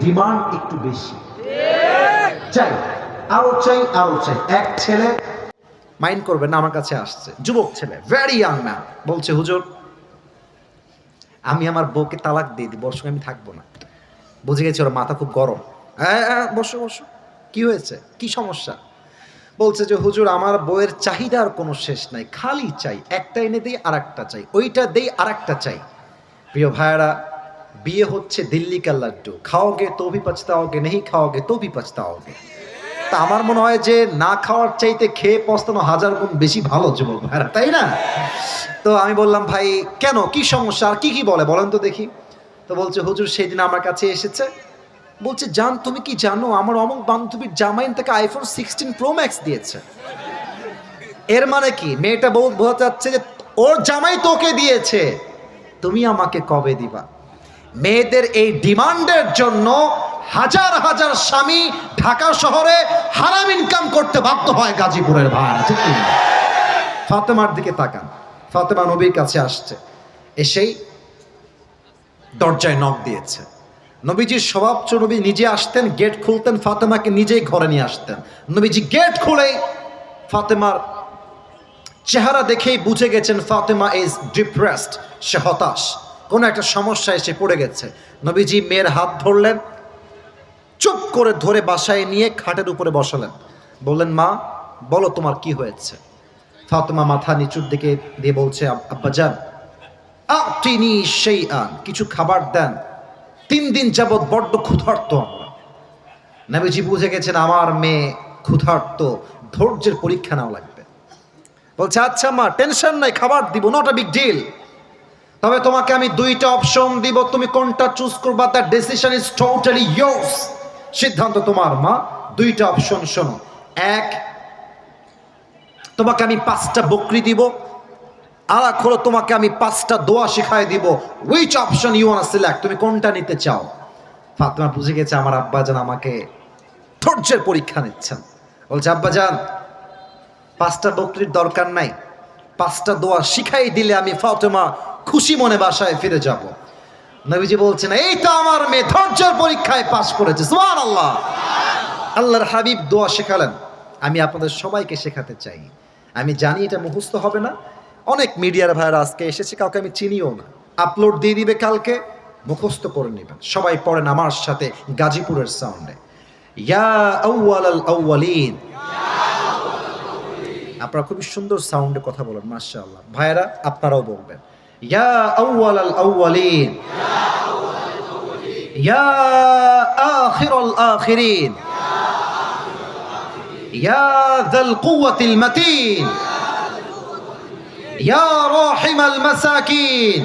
Demand একটু বেশি। চাই, আরও চাই আরও চাই। এক ছেলে মাইন্ড করবে না, আমার কাছে আসছে। যুবক ছেলে ভেরি ইয়াং ম্যান বলছে, হুজুর, আমি আমার বউকে তালাক দিয়ে দিই বর্ষকে আমি থাকব না। বুঝে গেছি, ওর মাথা খুব গরম। হ্যাঁ হ্যাঁ বসো বসো। কি হয়েছে? কি সমস্যা? বলছে যে, হুজুর, আমার বইয়ের চাহিদার কোনো শেষ নাই। খালি চাই, একটা এনে দিই আর একটা চাই। ওইটা দেই আর একটা চাই। প্রিয় ভাইয়ারা বিয়ে হচ্ছে দিল্লি কা লাড্ডু। খাওগে, তো ভি পছতাওগে নেই খাওগে, তো ভি পছতাওগে। তা আমার মনে হয় যে না খাওয়ার চাইতে খেয়ে পস্তানো হাজার গুণ বেশি ভালো যুবক ভাইরা, তাই না? তো আমি বললাম, ভাই, কেন? কি সমস্যা? আর কি কি বলে? বলেন তো দেখি। তো বলছে, হুজুর, সেদিন আমার কাছে এসেছে। বলছে, জান, তুমি কি জানো, আমার অমুক বান্ধবীর জামাইন থেকে আইফোন সিক্সটিন প্রো ম্যাক্স দিয়েছে। এর মানে কি? মেয়েটা বউ বোঝাতে যাচ্ছে যে ওর জামাই তোকে দিয়েছে। তুমি আমাকে কবে দিবা? মেয়েদের এই ডিমান্ডের জন্য হাজার হাজার স্বামী ঢাকা শহরে হারাম ইনকাম করতে বাধ্য হয় গাজীপুরের ভাড়া ঠিক ফাতেমার দিকে তাকান। ফাতেমা নবীর কাছে আসছে। এসেই দরজায় নখ দিয়েছে। নবীজির স্বভাব নবী নিজে আসতেন, গেট খুলতেন, ফাতেমাকে নিজেই ঘরে নিয়ে আসতেন। নবীজি গেট খুলেই ফাতেমার চেহারা দেখেই বুঝে গেছেন, ফাতেমা ইজ ডিপ্রেসড সে হতাশ। কোনো একটা সমস্যা এসে পড়ে গেছে। নবীজি মেয়ের হাত ধরলেন, চুপ করে ধরে বাসায় নিয়ে খাটের উপরে বসালেন। বললেন, মা, বলো তোমার কি হয়েছে? ফাতেমা মাথা নিচুর দিকে দিয়ে বলছে, "আব- আব্বাজান আতিনি সেই আন কিছু খাবার দেন। তিন দিন যাবৎ বড্ড ক্ষুধার্ত আমরা। নবীজি বুঝে গেছেন, আমার মেয়ে ক্ষুধার্ত, ধৈর্যের পরীক্ষা নাও লাগবে। বলছে আচ্ছা মা, টেনশন নাই, খাবার দিব, নট আ বিগ ডিল। তবে তোমাকে আমি দুইটা অপশন দিব। তুমি কোনটা চুজ করবা, তার ডিসিশন ইজ টোটালি ইয়োর্স সিদ্ধান্ত তোমার, মা। দুইটা অপশন শোনো। এক, তোমাকে আমি পাঁচটা বকরি দিব। আর এক হলো তোমাকে আমি পাঁচটা দোয়া শিখাই দিব। Which option you want select তুমি কোনটা নিতে চাও? ফাতেমা বুঝে গেছে আমার আব্বাজান আমাকে ধৈর্যের পরীক্ষা নিচ্ছেন। বলছে আব্বাজান পাঁচটা বকরির দরকার নাই। পাঁচটা দোয়া শিখাই দিলে আমি ফাতেমা খুশি মনে বাসায় ফিরে যাব। নবীজি বলছেন, এই তো আমার মেয়ে ধৈর্যের পরীক্ষায় পাশ করেছে সুবহান আল্লাহ আল্লাহর হাবিব দোয়া শেখালেন, আমি আপনাদের সবাইকে শেখাতে চাই। আমি জানি এটা মুখস্থ হবে না। অনেক মিডিয়ার ভাইরা আজকে এসেছে, কাউকে আমি চিনিও না। আপলোড দিয়ে দিবে কালকে, মুখস্থ করে নেবেন। সবাই পড়েন আমার সাথে গাজীপুরের সাউন্ডে আপনারা খুবই সুন্দর সাউন্ডে কথা বলেন, মাশাআল্লাহ। ভাইরা আপনারাও বলবেন। ইয়া আউয়াল আল আউয়ালিন ইয়া আখিরাল আখিরিন ইয়া যাল কুওয়াতিল মাতিন ইয়া রাহিমাল মাসাকিন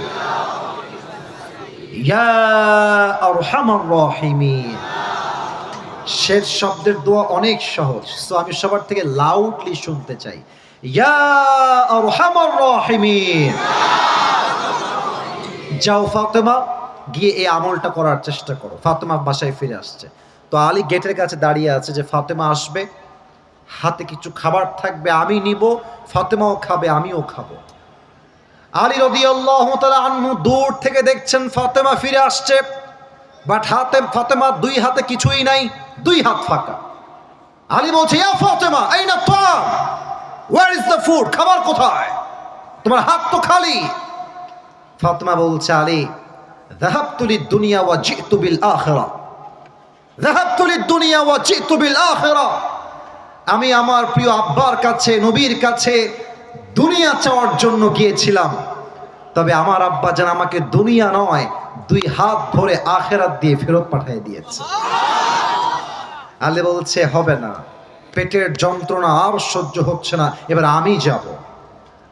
ইয়া আরহামার রাহিমিন শেষ শব্দের দোয়া অনেক সহজ সো আমি সবার থেকে লাউডলি শুনতে চাই। ইয়া আরহামার রাহিমিন যাও ফাতেমা, গিয়ে এই আমলটা করার চেষ্টা করো। ফাতেমা বাসায় ফিরে আসছে। তো আলী গেটের কাছে দাঁড়িয়ে আছে যে ফাতেমা আসবে, হাতে কিছু খাবার থাকবে, আমি নিব, ফাতেমাও খাবে, আমিও খাব। আলী রদি আল্লাহ আনহু দূর থেকে দেখছেন ফাতেমা ফিরে আসছে বাট হাতে, ফাতেমা দুই হাতে কিছুই নাই, দুই হাত ফাঁকা। আলী বলছে, ইয়া ফাতেমা এই না ওয়ার ইজ দ্য ফুড খাবার কোথায়? তোমার হাত তো খালি। ফাতমা বলছে, আলী জাহাবতুলি দুনিয়া ওয়া জিতুবিল আখরা জাহাবতুলি দুনিয়া ওয়া জিতুবিল আখরা আমি আমার প্রিয় আব্বার কাছে, নবীর কাছে দুনিয়া চাওয়ার জন্য গিয়েছিলাম। তবে আমার আব্বা যেন আমাকে দুনিয়া নয়, দুই হাত ধরে আখেরাত দিয়ে ফেরত পাঠিয়ে দিয়েছে। আলে বলছে, হবে না, পেটের যন্ত্রণা আর সহ্য হচ্ছে না, এবার আমি যাব।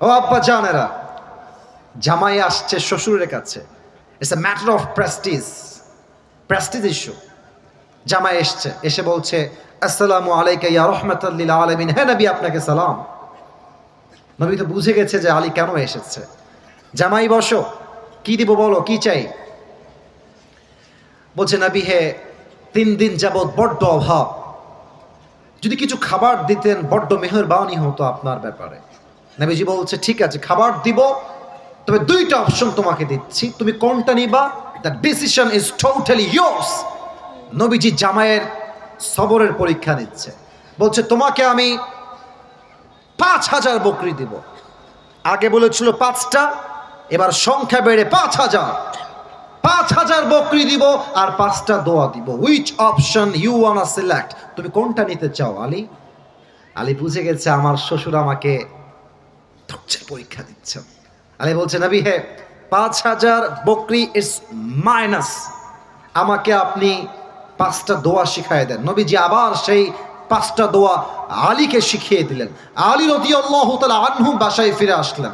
ও আব্বা, জানেরা জামাই আসছে শ্বশুরের কাছে। It's a matter of prestige prestige issue জামাই এসছে, এসে বলছে, আসসালামু আলাইকা ইয়া রহমাতাল্লিল আলামিন। হ্যাঁ নবী, আপনাকে সালাম। নবী তো বুঝে গেছে যে আলী কেন এসেছে। জামাই, বসো। কি দিব বলো, কি চাই? বলছে, নবী, হে, তিন দিন যাবৎ বড্ড অভাব। যদি কিছু খাবার দিতেন, বড্ড মেহরবানি হতো আপনার ব্যাপারে। নবীজি বলছে, ঠিক আছে, খাবার দিব তবে দুইটা অপশন তোমাকে দিচ্ছি। তুমি কোনটা নিবা? The decision is totally yours নবীজি জামাইয়ের সবরের পরীক্ষা নিচ্ছে। বলছে, তোমাকে আমি পাঁচ হাজার বকরি দিব। আগে বলেছিল পাঁচটা, এবার সংখ্যা বেড়ে পাঁচ হাজার। পাঁচ হাজার বকরি দিব আর পাঁচটা দোয়া দিব। Which option you wanna select তুমি কোনটা নিতে চাও, আলী? আলী বুঝে গেছে আমার শ্বশুর আমাকে পরীক্ষা দিচ্ছে। আলী বলছে, নবী হে, পাঁচ হাজার বকরি ইস মাইনাস আমাকে আপনি পাঁচটা দোয়া শিখাই দেন। নবীজি আবার সেই পাঁচটা দোয়া আলীকে শিখিয়ে দিলেন। আলী রদি আল্লাহ আনহু বাসায় ফিরে আসলেন।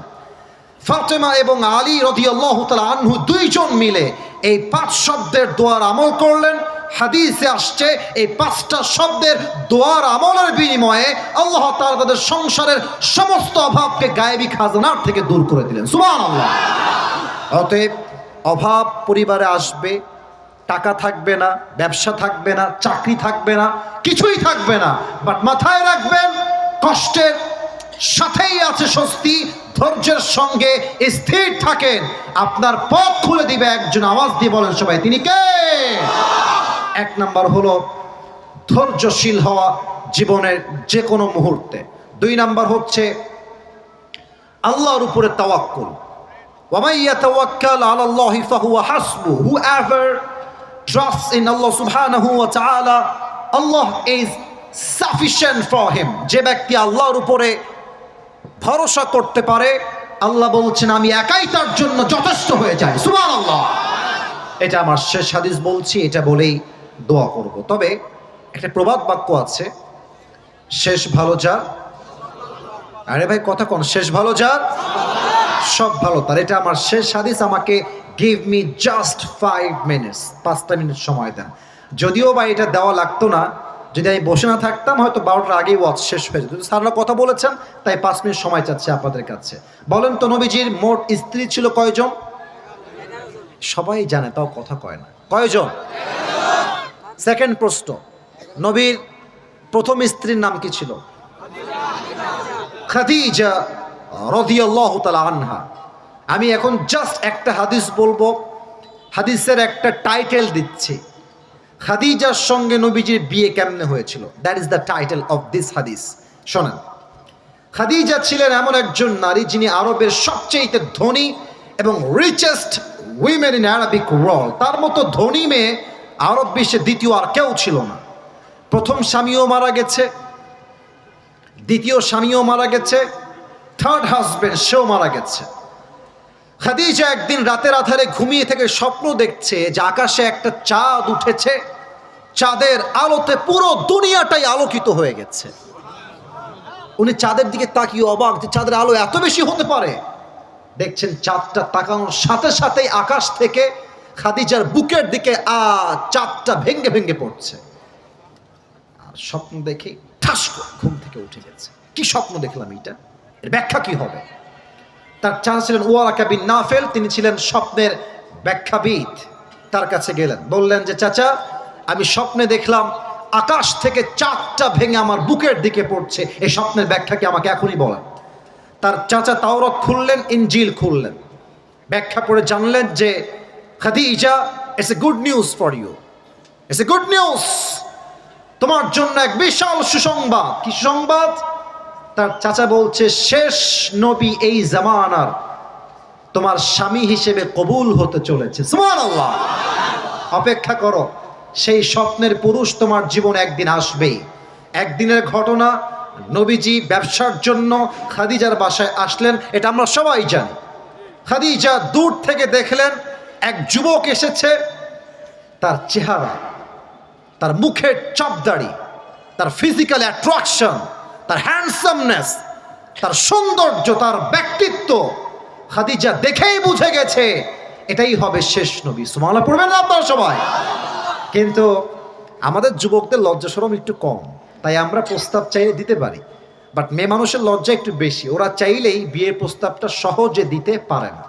ফাতেমা এবং আলী রদি আল্লাহ আনহু দুইজন মিলে এই পাঁচ শব্দের দোয়ার আমল করলেন। হাদিসে আসছে, এই পাঁচটা শব্দের দোয়ার আমলের বিনিময়ে আল্লাহ তাআলা তাদের সংসারের সমস্ত অভাবকে গায়েবী খাজানার থেকে দূর করে দিলেন। সুবহান আল্লাহ অতএব অভাব পরিবারে আসবে, টাকা থাকবে না, ব্যবসা থাকবে না, চাকরি থাকবে না, কিছুই থাকবে না। বাট মাথায় রাখবেন, কষ্টের সাথেই আছে স্বস্তি, ধৈর্যের সঙ্গে স্থির থাকেন। আপনার পথ খুলে দিবে একজন আওয়াজ দিয়ে বলেন সবাই, তিনি কে? এক নাম্বার হলো ধৈর্যশীল হওয়া জীবনের যে কোনো মুহূর্তে। দুই নাম্বার হচ্ছে আল্লাহর উপরে তাওয়াক্কুল। আল্লাহ ইজ সাফিসিয়েন্ট ফর হিম যে ব্যক্তি আল্লাহর উপরে ভরসা করতে পারে, আল্লাহ বলছেন, আমি একাই তার জন্য যথেষ্ট হয়ে যায় সুমান এটা আমার শেষ হাদিস বলছি, এটা বলেই দোয়া করব। তবে একটা প্রবাদ বাক্য আছে, শেষ ভালো যা। আরে ভাই, কথা কোন? শেষ ভালো যা, সব ভালো তার। এটা আমার শেষ হাদিস, আমাকে give me just five minutes পাঁচটা মিনিট সময় দেন। যদিও বা এটা দেওয়া লাগতো না, যদি আমি বসে না থাকতাম, হয়তো বারোটার আগেই ওয়াচ শেষ হয়ে যেত। স্যাররা কথা বলেছেন, তাই পাঁচ মিনিট সময় চাচ্ছে আপনাদের কাছে। বলেন তো নবীজির মোট স্ত্রী ছিল কয়জন? সবাই জানে, তাও কথা কয় না। কয়জন? সেকেন্ড প্রশ্ন, নবীর প্রথম স্ত্রীর নাম কি ছিল? খাদিজা তাআলা আনহা। আমি এখন জাস্ট একটা হাদিস বলব, হাদিসের একটা টাইটেল দিচ্ছি। খাদিজার সঙ্গে নবীজির বিয়ে কেমনে হয়েছিল? That is the title of this হাদিস। শোনেন, খাদিজা ছিলেন এমন একজন নারী যিনি আরবের সবচেয়ে ধনী এবং richest women in Arabic world তার মতো ধনী মেয়ে আরব বিশ্বে দ্বিতীয় আর কেউ ছিল না। প্রথম স্বামীও মারা গেছে, দ্বিতীয় স্বামীও মারা গেছে থার্ড হাজবেন্ড সেও মারা গেছে। খাদিজা একদিন রাতের আধারে ঘুমিয়ে থেকে স্বপ্ন দেখছে যে আকাশে একটা চাঁদ উঠেছে, চাঁদের আলোতে পুরো দুনিয়াটাই আলোকিত হয়ে গেছে। উনি চাঁদের দিকে তাকিয়ে অবাক যে চাঁদের আলো এত বেশি হতে পারে। দেখছেন চাঁদটা তাকানোর সাথে সাথেই আকাশ থেকে খাদিজার বুকের দিকে আ চাঁদটা ভেঙ্গে ভেঙ্গে পড়ছে। আর স্বপ্ন দেখে ঠাস করে ঘুম থেকে উঠে গেছে। কি স্বপ্ন দেখলাম এটা এর ব্যাখ্যা কি হবে? তার চাচা ছিলেন ওয়ারাকা বিন নাফেল, তিনি ছিলেন স্বপ্নের ব্যাখ্যাবিদ। তার কাছে গেলেন, বললেন যে, চাচা, আমি স্বপ্নে দেখলাম আকাশ থেকে চাঁদটা ভেঙে আমার বুকের দিকে পড়ছে। এই স্বপ্নের ব্যাখ্যা কি আমাকে এখনই বলেন তার চাচা তাওরত খুললেন, ইনজিল খুললেন। ব্যাখ্যা পড়ে জানলেন যে Khadija it's a good news for you it's a good news তোমার জন্য এক বিশাল সুসংবাদ। কি সংবাদ তার চাচা বলছে, শেষ নবী এই জামানার তোমার স্বামী হিসেবে কবুল হতে চলেছে। অপেক্ষা করো, সেই স্বপ্নের পুরুষ তোমার জীবন একদিন আসবেই। একদিনের ঘটনা, নবীজি ব্যবসার জন্য খাদিজার বাসায় আসলেন, এটা আমরা সবাই জানি। খাদিজা দূর থেকে দেখলেন এক যুবক এসেছে, তার চেহারা, তার মুখের চাপদাড়ি, তার ফিজিক্যাল অ্যাট্রাকশন তার হ্যান্ডসামনেস তার সৌন্দর্য, তার ব্যক্তিত্ব খাদিজা দেখেই বুঝে গেছে, এটাই হবে শেষ নবী। সুমালা না আপনারা সবাই? কিন্তু আমাদের যুবকদের লজ্জা সরম একটু কম, তাই আমরা প্রস্তাব চাইলে দিতে পারি। বাট মেয়ে মানুষের লজ্জা একটু বেশি, ওরা চাইলেই বিয়ের প্রস্তাবটা সহজে দিতে পারে না।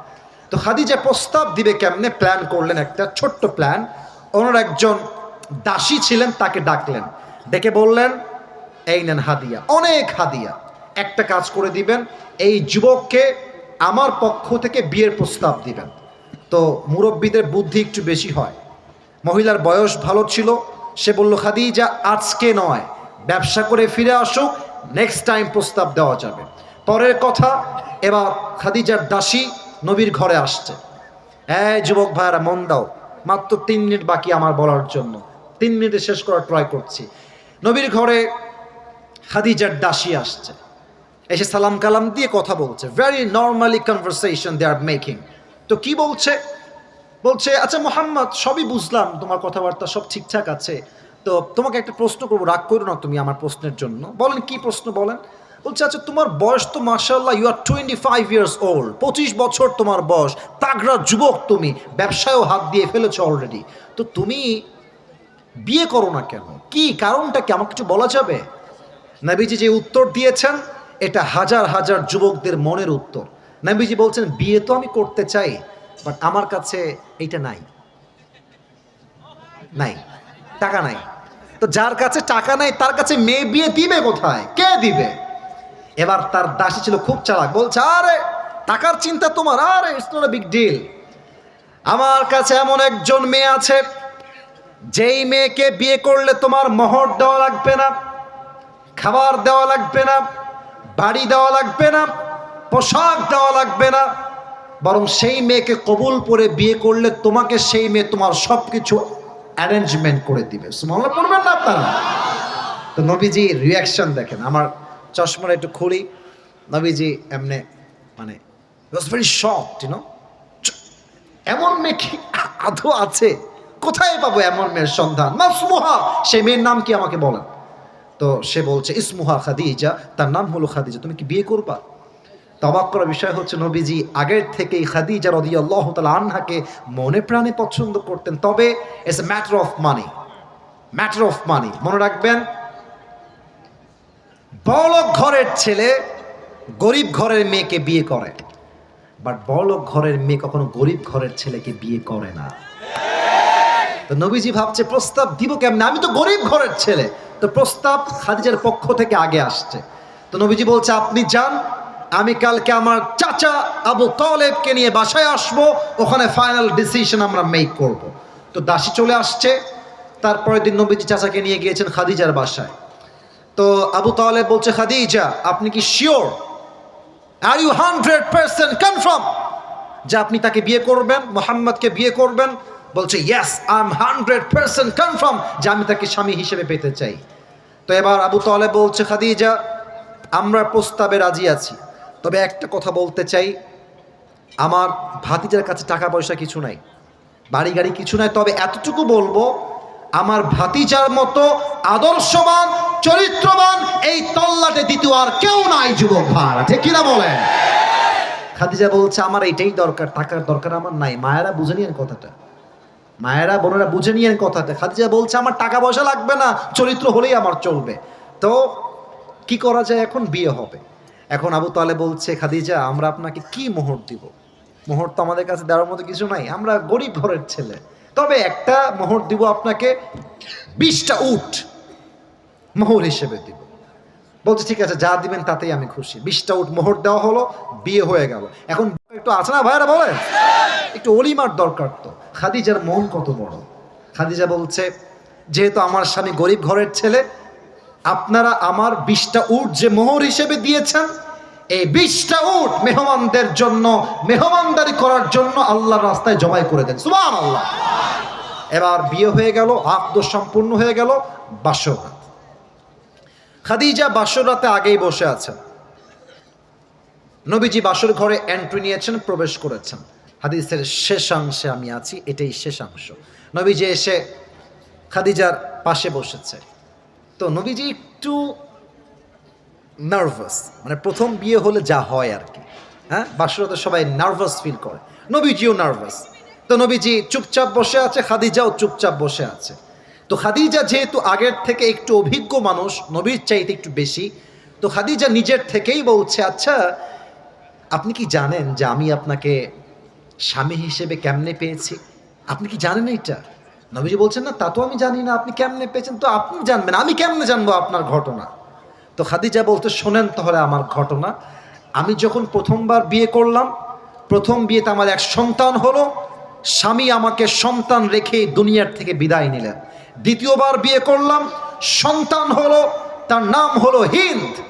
তো খাদিজা প্রস্তাব দিবে কেমনে? প্ল্যান করলেন একটা ছোট্ট প্ল্যান ওনার একজন দাসী ছিলেন, তাকে ডাকলেন। ডেকে বললেন, এই নেন হাদিয়া। অনেক হাদিয়া। একটা কাজ করে দিবেন, এই যুবককে আমার পক্ষ থেকে বিয়ের প্রস্তাব দিবেন। তো মুরব্বীদের বুদ্ধি একটু বেশি হয়। মহিলার বয়স ভালো ছিল। সে বলল, খাদিজা, আজকে নয়। ব্যবসা করে ফিরে আসুক নেক্সট টাইম প্রস্তাব দেওয়া যাবে। পরের কথা, এবার খাদিজার দাসী নবীর ঘরে আসছে। হ্যাঁ যুবক ভাইয়ারা, মন দাও। মাত্র তিন মিনিট বাকি আমার বলার জন্য। তিন মিনিটে শেষ করার ট্রাই করছি। নবীর ঘরে খাদিজার দাসী আসছে। এসে সালাম কালাম দিয়ে কথা বলছে। Very normally conversation they are making তো কি বলছে? বলছে আচ্ছা মোহাম্মদ, সবই বুঝলাম। তোমার কথাবার্তা সব ঠিকঠাক আছে। তো তোমাকে একটা প্রশ্ন করব। রাগ করো না তুমি আমার প্রশ্নের জন্য। বলেন, কি প্রশ্ন বলেন? বলছে আচ্ছা তোমার বয়স তো মার্শাল্লাহ you are twenty five years old পঁচিশ বছর তোমার বয়স। তাগড়া যুবক তুমি। ব্যবসায়ও হাত দিয়ে ফেলেছো অলরেডি তো তুমি বিয়ে করো না কেন? কি কারণটা কি? আমাকে কিছু বলা যাবে? নাবিজি যে উত্তর দিয়েছেন, এটা হাজার হাজার যুবকদের মনের উত্তর। নাবিজি বলছেন, বিয়ে তো আমি করতে চাই বাট আমার কাছে এইটা নাই। নাই। টাকা নাই। তো যার কাছে টাকা নাই, তার কাছে মেয়ে বিয়ে দিবে কোথায়? কে দিবে? এবার তার দাসী ছিল খুব চালাক। বলছে, আরে, টাকার চিন্তা তোমার, আরে ইটস নট বিগ ডিল আমার কাছে এমন একজন মেয়ে আছে, যেই মেয়েকে বিয়ে করলে তোমার মোহর দেওয়া লাগবে না, খাবার দেওয়া লাগবে না, বাড়ি দেওয়া লাগবে না, পোশাক দেওয়া লাগবে না। বরং সেই মেয়েকে কবুল করে বিয়ে করলে তোমাকে সেই মেয়ে তোমার সব কিছু অ্যারেঞ্জমেন্ট করে দিবে। পড়বেন না আপনারা? তো নবীজি রিয়াকশন দেখেন। আমার চশমাটা একটু খুলি। নবীজি এমনি মানে ভেরি শকড ইউনো এমন মেয়ে কি আদৌ আছে? কোথায় পাবো এমন মেয়ের সন্ধান? মাসমুহা, সেই মেয়ের নাম কি আমাকে বলেন? তো সে বলছে, ইসমুহা খাদিজা, তার নাম হলো খাদিজা, তুমি কি বিয়ে করবা? তবাক করার বিষয় হচ্ছে, নবীজি আগের থেকেই খাদিজা রদি আল্লাহ তালা আনহাকে মনে প্রাণে পছন্দ করতেন। তবে it's a matter of money matter of money মনে রাখবেন বড়লোক ঘরের ছেলে গরিব ঘরের মেয়েকে বিয়ে করে। বাট বড়লোক ঘরের মেয়ে কখনো গরিব ঘরের ছেলেকে বিয়ে করে না। তো নবীজি ভাবছে, প্রস্তাব দিব কেমনে? আমি তো গরিব ঘরের ছেলে। তো প্রস্তাব খাদিজার পক্ষ থেকে আগে আসছে। তো নবীজি বলছে, আপনি যান, আমি কালকে আমার চাচা আবু তলেবকে নিয়ে বাসায় আসব। ওখানে ফাইনাল ডিসিশন আমরা মেক করব। তো দাসী চলে আসছে। তারপরের দিন নবীজি চাচাকে নিয়ে গিয়েছেন খাদিজার বাসায়। তো আবু তালেব বলছে, খাদিজা, আপনি কি sure are you hundred percent confirm যে আপনি তাকে বিয়ে করবেন, মোহাম্মদকে বিয়ে করবেন? বলছে yes I am hundred percent confirm যে আমি তাকে স্বামী হিসেবে পেতে চাই। তো এবার আবু তালেব বলছে, খাদিজা, আমরা প্রস্তাবে রাজি আছি। তবে একটা কথা বলতে চাই। আমার ভাতিজার কাছে টাকা পয়সা কিছু নাই, বাড়ি গাড়ি কিছু নাই। তবে এতটুকু বলব, আমার ভাতিজার মতো আদর্শবান চরিত্রবান, এই তল্লাটে দ্বিতীয় আর কেউ নাই, যুবক ভাড়া ঠিক কিনা বলেন? খাদিজা বলছে, আমার এটাই দরকার, টাকার দরকার আমার নাই। মায়েরা বুঝে নিয়েন কথাটা। মায়েরা, বোনেরা বুঝে নিয়েন কথাটা। খাদিজা বলছে, আমার টাকা পয়সা লাগবে না, চরিত্র হলেই আমার চলবে। তো কি করা যায় এখন? বিয়ে হবে। এখন আবু তালে বলছে, খাদিজা, আমরা আপনাকে কি মোহর দিব? মোহর তো আমাদের কাছে দেওয়ার মতো কিছু নাই। আমরা গরিব ঘরের ছেলে। তবে একটা মোহর দিব আপনাকে, বিশটা উট। মোহর হিসেবে দিব। বলছে, ঠিক আছে, যা দিবেন তাতেই আমি খুশি। বিশটা উট মোহর দেওয়া হলো, বিয়ে হয়ে গেল। এখন একটু আছে না ভাইরা বলে একটু অলিমার দরকার তো। খাদিজার মন কত বড়। খাদিজা বলছে, যেহেতু আমার স্বামী গরিব ঘরের ছেলে, আপনারা আমার বিশটা উট যে মোহর হিসেবে দিয়েছেন, এই বিশটা উট মেহমানদের জন্য, মেহমানদারি করার জন্য আল্লাহর রাস্তায় জমাই করে দেন। সুমান আল্লাহ এবার বিয়ে হয়ে গেল আত্ম সম্পূর্ণ হয়ে গেল বাসরাত খাদিজা বাসরাতে আগেই বসে আছেন। নবীজি বাসর ঘরে এন্ট্রি নিয়েছেন, প্রবেশ করেছেন। হাদিসের শেষাংশে আমি আছি, এটাই শেষাংশ নবীজি এসে খাদিজার পাশে বসেছে। তো নবীজি একটু নার্ভাস মানে প্রথম বিয়ে হলে যা হয় আর কি। হ্যাঁ? বাসরতে সবাই নার্ভাস ফিল করে। নবীজিও নার্ভাস তো নবীজি চুপচাপ বসে আছে, খাদিজাও চুপচাপ বসে আছে। তো খাদিজা যেহেতু আগের থেকে একটু অভিজ্ঞ মানুষ, নবীর চাইতে একটু বেশি, তো খাদিজা নিজের থেকেই বলছে আচ্ছা আপনি কি জানেন যে আমি আপনাকে স্বামী হিসেবে কেমনে পেয়েছি? আপনি কি জানেন এটা নবীজি বলছেন, না, তা তো আমি জানি না, আপনি কেমনে পেয়েছেন? তো আপনি জানবেন, আমি কেমনে জানব আপনার ঘটনা? তো খাদিজা বলতে, শোনেন তাহলে আমার ঘটনা। আমি যখন প্রথমবার বিয়ে করলাম, প্রথম বিয়েতে আমার এক সন্তান হলো, স্বামী আমাকে সন্তান রেখে দুনিয়ার থেকে বিদায় নিলেন। দ্বিতীয়বার বিয়ে করলাম। সন্তান হলো তার নাম হলো হিন্দ।